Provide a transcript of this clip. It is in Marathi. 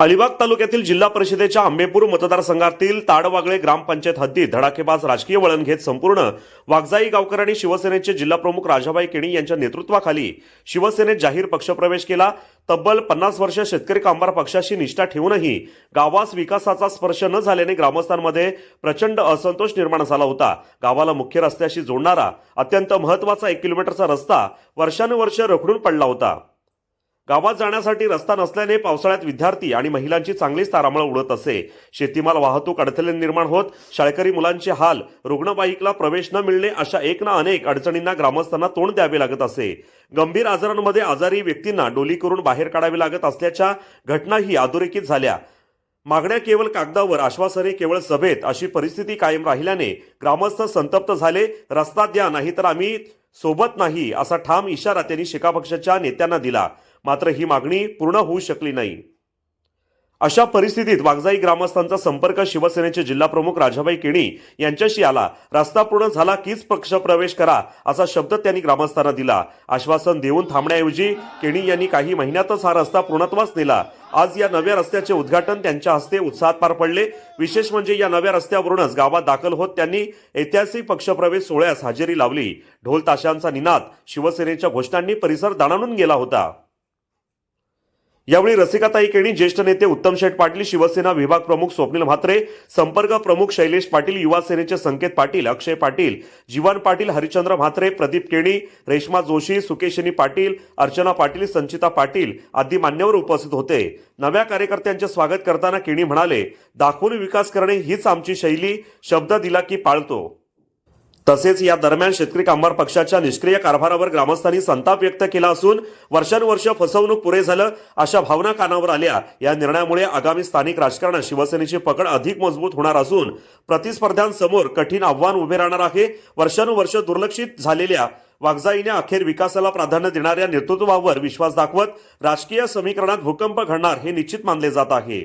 अलिबाग तालुक्यातील जिल्हा परिषदेच्या आंबेपूर मतदारसंघातील ताडवागळे ग्रामपंचायत हद्दीत धडाकेबाज राजकीय वळण घेत संपूर्ण वागजाई गावकर आणि शिवसेनेचे जिल्हाप्रमुख राजाबाई केणी यांच्या नेतृत्वाखाली शिवसेनेत जाहीर पक्षप्रवेश केला. तब्बल पन्नास वर्ष शेतकरी कामगार पक्षाशी निष्ठा ठेवूनही गावास विकासाचा स्पर्श न झाल्याने ग्रामस्थांमध्ये प्रचंड असंतोष निर्माण झाला होता. गावाला मुख्य रस्त्याशी जोडणारा अत्यंत महत्त्वाचा एक किलोमीटरचा रस्ता वर्षानुवर्ष रखडून पडला होता. गावात जाण्यासाठी रस्ता नसल्याने पावसाळ्यात विद्यार्थी आणि महिलांची चांगलीच तारामळ उडत असे. शेतीमाल वाहतूक अडथळे निर्माण होत शाळकरी मुलांचे हाल रुग्णवाहिकेला प्रवेश न मिळणे अशा एक ना अनेक अडचणींना ग्रामस्थांना तोंड द्यावे लागत असे. गंभीर आजारांमध्ये आजारी व्यक्तींना डोली करून बाहेर काढावे लागत असल्याच्या घटनाही अधोरेखित झाल्या. मागण्या केवळ कागदावर आश्वासने केवळ सभेत अशी परिस्थिती कायम राहिल्याने ग्रामस्थ संतप्त झाले. रस्ता द्या नाहीतर आम्ही सोबत नाही असा ठाम इशारा त्यांनी शेका पक्षाच्या नेत्यांना दिला. मात्र ही मागणी पूर्ण होऊ शकली नाही. अशा परिस्थितीत वागजाई ग्रामस्थांचा संपर्क शिवसेनेचे जिल्हाप्रमुख राजाबाई केणी यांच्याशी आला. रस्ता पूर्ण झाला कीच पक्ष प्रवेश करा असा शब्द त्यांनी ग्रामस्थांना दिला. आश्वासन देऊन थांबण्याऐवजी केणी यांनी काही महिन्यातच हा रस्ता पूर्णत्वास नेला. आज या नव्या रस्त्याचे उद्घाटन त्यांच्या हस्ते उत्साहात पार पडले. विशेष म्हणजे या नव्या रस्त्यावरूनच गावात दाखल होत त्यांनी ऐतिहासिक पक्षप्रवेश सोहळ्यास हजेरी लावली. ढोल ताशांचा निनाद शिवसेनेच्या घोषणांनी परिसर दाणानून गेला होता. यावेळी रसिकाताई केणी ज्येष्ठ नेते उत्तम शेठ पाटील शिवसेना विभाग प्रमुख स्वप्नील म्हात्रे संपर्क प्रमुख शैलेश पाटील युवा सेनेचे संकेत पाटील अक्षय पाटील जीवन पाटील हरिचंद्र म्हात्रे प्रदीप केणी रेश्मा जोशी सुकेशिनी पाटील अर्चना पाटील संचिता पाटील आदी मान्यवर उपस्थित होते. नव्या कार्यकर्त्यांचे स्वागत करताना केणी म्हणाले दाखवून विकास करणे हीच आमची शैली. शब्द दिला की पाळतो. तसेच या दरम्यान शेतकरी कामगार पक्षाच्या निष्क्रिय कारभारावर ग्रामस्थांनी संताप व्यक्त केला असून वर्षानुवर्ष फसवणूक पुरे झालं अशा भावना कानावर आल्या. या निर्णयामुळे आगामी स्थानिक राजकारणात शिवसेनेची पकड अधिक मजबूत होणार असून प्रतिस्पर्ध्यांसमोर कठीण आव्हान उभे राहणार आहे. वर्षानुवर्ष दुर्लक्षित झालेल्या वागजाईने अखेर विकासाला प्राधान्य देणाऱ्या नेतृत्वावर विश्वास दाखवत राजकीय समीकरणात भूकंप घडणार हे निश्चित मानले जात आहे.